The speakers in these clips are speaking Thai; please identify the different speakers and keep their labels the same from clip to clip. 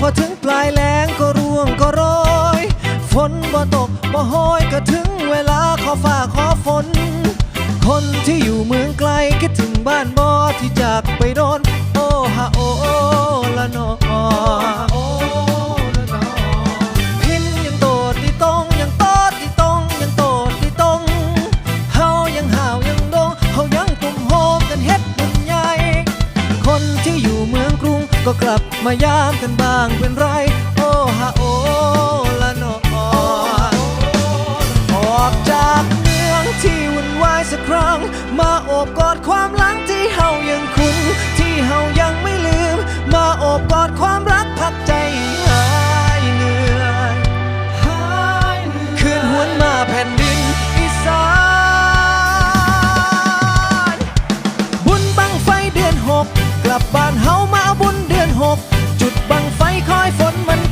Speaker 1: พอถึงปลายแรงก็ร่วงก็โรยฝนบ่ตกบ่ห้อยก็ถึงเวลาขอฝ้าขอฝน คนที่อยู่เมืองไกลคิดถึงบ้านบ่ที่จากไปโดน โอฮาโอละนอ ก็กลับมายามกันบ้างเป็นไร โอ้ฮะโอละนอออกจากเมืองที่วุ่นวายสักครั้ง มาโอบกอดความหลังที่เฮายังคุ้นที่เฮายังไม่ลืม มาโอบกอดความรักพักใจหายเหนื่อยคืนหวนมาแผ่นดินอีสานบุญบังไฟเดือนหกกลับบ้านเฮา ก จุดบังไฟคอยฝนมัน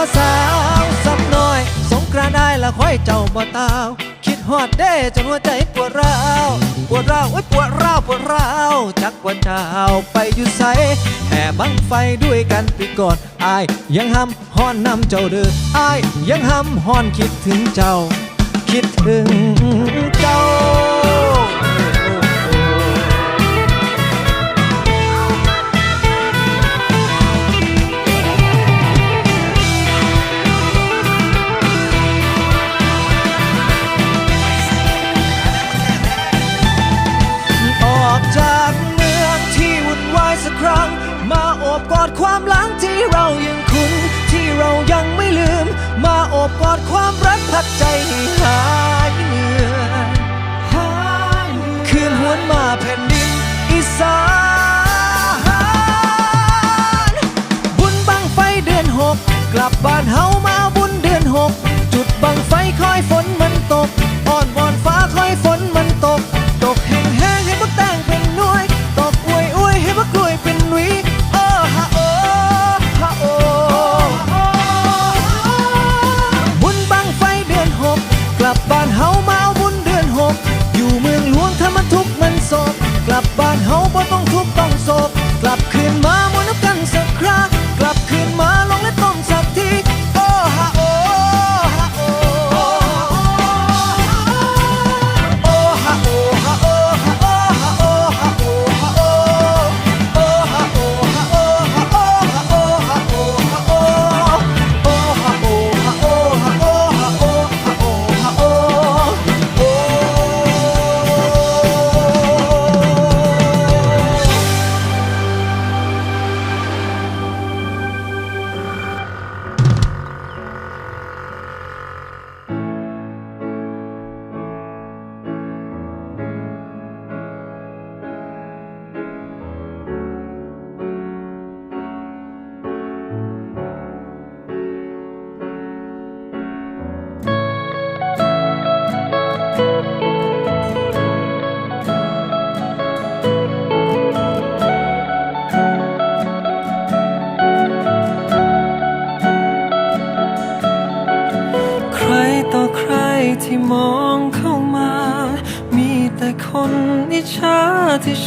Speaker 1: วสาวสักหน่อย สงกรานได้ละค่อยเจ้าบ่ตาว คิดฮอดเด้จนหัวใจปวดร้าวปวดร้าวโอ้ปวดร้าวปวดร้าวจักว่าเจ้าไปอยู่ไสแห่บังไฟด้วยกันปีก่อนอายยังห้ำฮ้อนนำเจ้าเด้ออายยังห้ำฮ้อนคิดถึงเจ้า คิดถึงเจ้า ใจให้หายเหนื่อยคืนหวนมาแผ่นดินอีสานบุญบังไฟเดือนหกกลับบ้านเฮา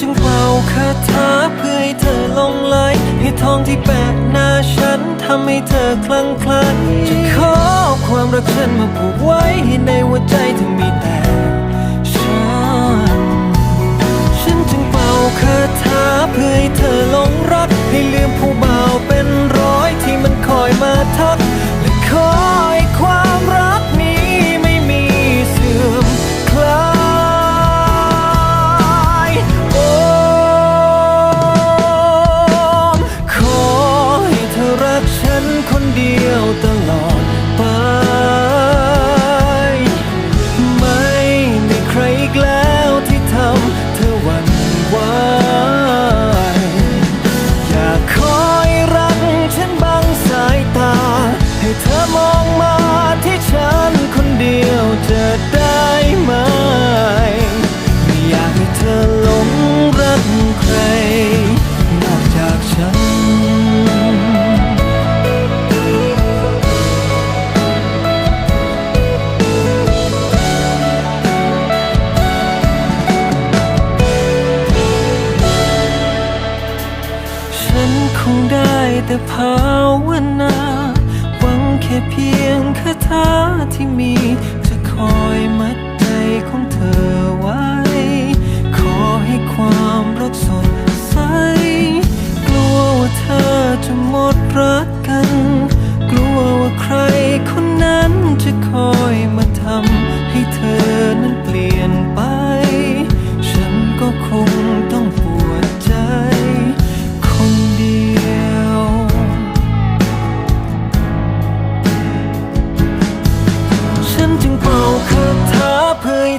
Speaker 2: จึงเป่าคาถาเพื่อให้เธอลงไหลให้ทองที่แปะหน้าฉันทำให้เธอคลั่งไคล้จะขอความรักฉันมาผูกไว้ให้ในหัวใจเธอ แต่
Speaker 1: ภาวนา หวังแค่เพียงคาถาที่มีจะคอยมัดใจของเธอไว้ ขอให้ความรักสดใส กลัวว่าเธอจะหมดรักกัน กลัวว่าใครคนนั้นจะคอยมาทำ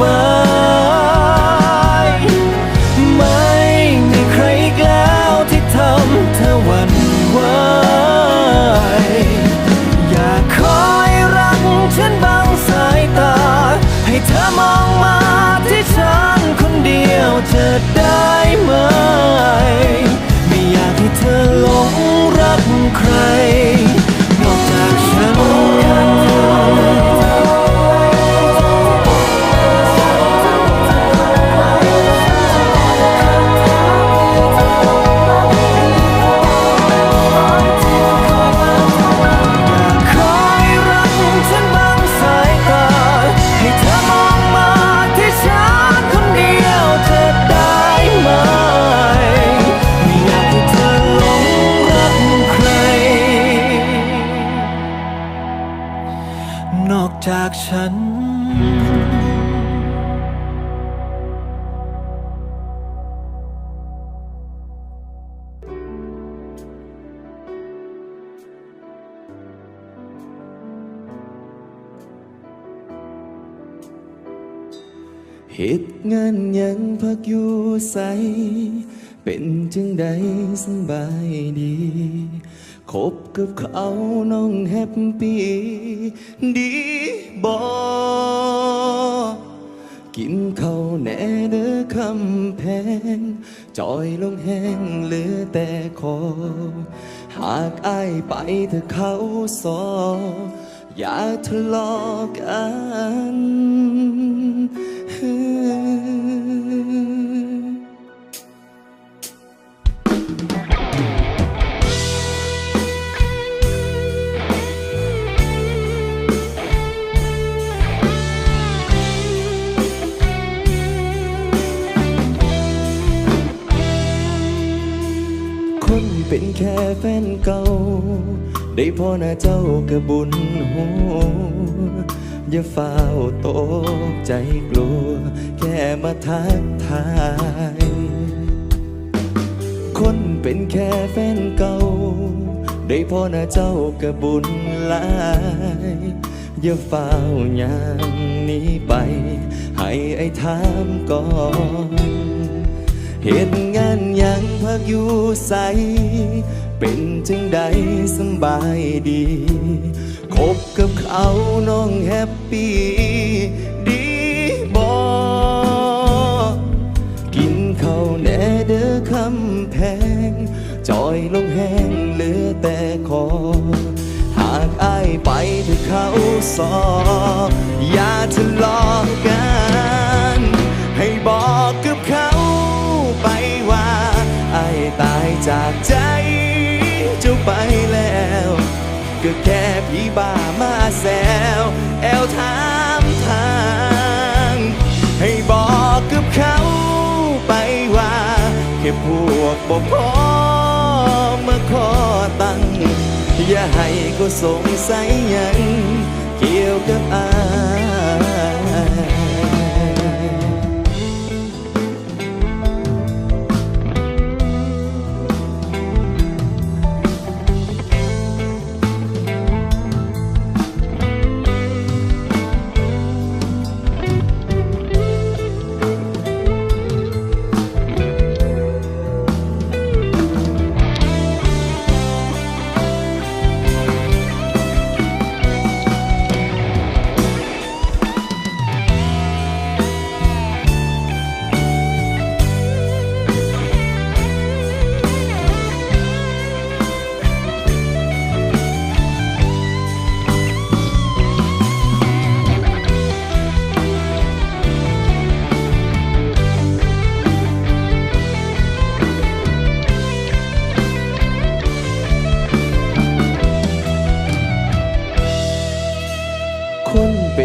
Speaker 1: อ เห
Speaker 3: ตุงานยังพักอยู่ใส เป็นจึงใดสบายดี คบกับเขาน้องแฮปปี้ดีบอกินเขาแน่เด้อคำแพง จอยลงแห้งเหลือแต่คอ หากอายไปเธอเขาสอ อย่าทะเลาะกัน คนเป็นแค่แฟนเก่า ได้พอหน้าเจ้ากระบุญหัว อย่าเฝ้าตกใจกลัว แค่มาทักทาย คนเป็นแค่แฟนเก่า ได้พ่อหน้าเจ้ากระบุญหลายอย่าเฝ้าอย่างหนี้ไป ให้ไอ้ถามก่อนเหตุงานยังพักอยู่ใส เป็นจึงใดสบายดี บกับเขาน้องแฮปปี้ดีบอกินข้าวแน่เด้อคำแพงจอยลงแห้งเหลือแต่คอ หากอายไปเธอเขาสอบอย่าทะเลาะ วแอลถามทาง ให้บอกกับเขาไปว่าแค่พวกบ่พอมาขอตังอย่าให้ก็สงสัยยัง เกี่ยวกับอา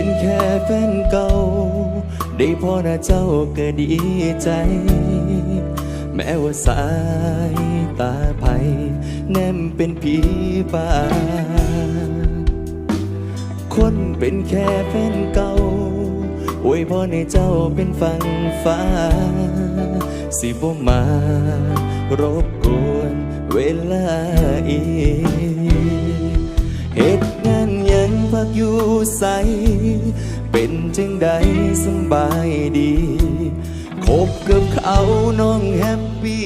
Speaker 3: ็น
Speaker 1: แค่แฟนเก่า
Speaker 3: ได้พอนะเจ้าก็ดีใจ แม้ว่าสายตาไผแนมเป็นผีป่า คนเป็นแค่แฟนเก่าอวยพรให้เจ้าเป็นฝั่งฟ้า สิบ่มารบกวนเวลาอีกเหตุากอยู่ใส เป็นจังใดสบายดี คบกับเขาน้องแฮปปี้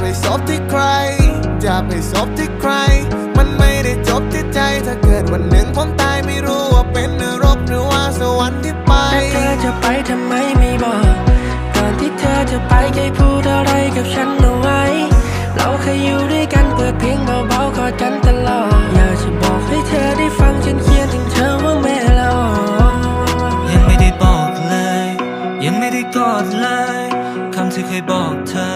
Speaker 3: ไปซบ
Speaker 2: ที่ใค
Speaker 4: ร จะไปซบที่ใคร มันไม่ได้จบที่ใจ ถ้าเกิดวันหนึ่งผมตายไม่รู้ว่าเป็นนรกหรือว่าสวรรค์ที่ไป
Speaker 2: แต่เธอจะไปทำไมไม่บอก ก่อนที่เธอจะไปเคยพูดอะไรกับฉันเอาไว้ เราเคยอยู่ด้วยกันเปิดเพลงเบาๆกอดกันตลอด อยากจะบอกให้เธอได้ฟังฉันเขียนถึงเธอว่าแม่ละอ่อน
Speaker 5: ยังไม่ได้บอกเลย ยังไม่ได้กอดเลยคำที่เคยบอกเธอผม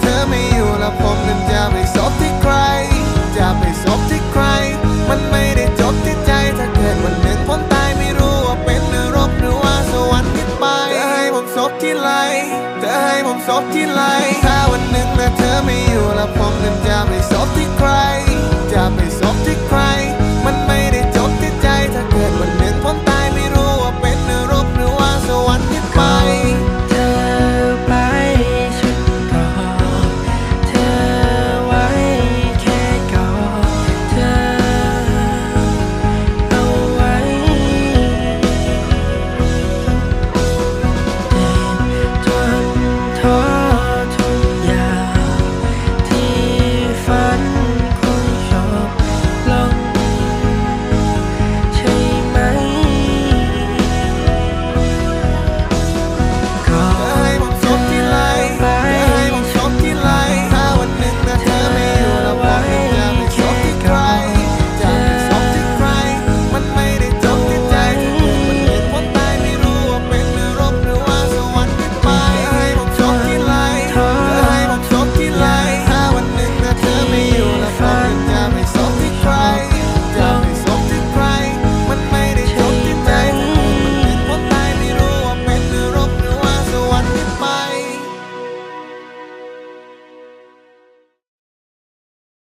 Speaker 4: เธอไม่อยู่แล้วผมนั้นจะไปซบที่ใคร จะไปซบที่ใคร มันไม่ได้จบที่ใจถ้าเกิดวันหนึ่งผมตายไม่รู้ว่าเป็นนรกหรือว่าสวรรค์ที่ไปเธอให้ผมซบที่ไหลเธอให้ผมซบที่ไหลถ้าวันหนึ่งนะเธอไม่อยู่แล้วผมนั้นจะไปซบที่ใคร จะไปซบที่ใคร